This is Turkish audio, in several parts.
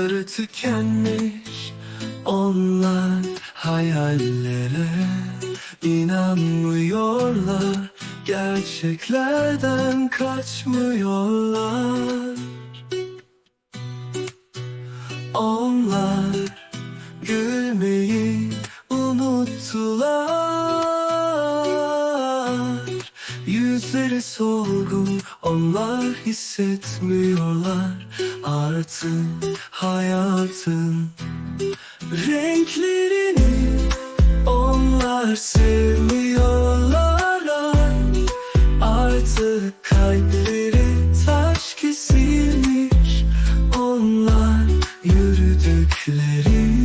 Umutları tükenmiş Onlar hayallere inanmıyorlar. Gerçeklerden kaçmıyorlar. Onlar gülmeyi unuttular. Yüzleri solgun onlar hissetmiyorlar Artık hayatın renklerini. Onlar sevmiyorlar Artık kalpleri taş kesilmiş. Onlar yürüdükleri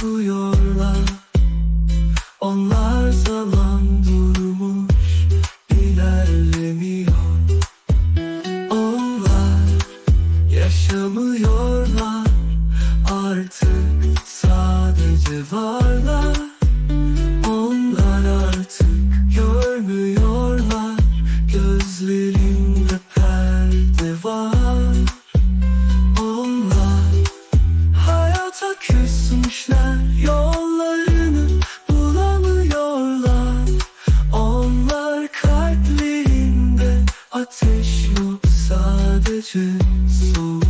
korkuyorlar. Onlar zaman durmuş ilerlemiyor. Onlar yaşamıyorlar. Artık sadece varlar. Onlar artık görmüyorlar. Gözlerinde perde var Ateş yok sadece soğuk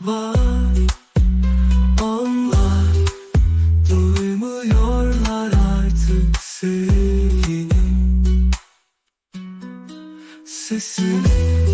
var. Onlar duymuyorlar artık sevginin sesini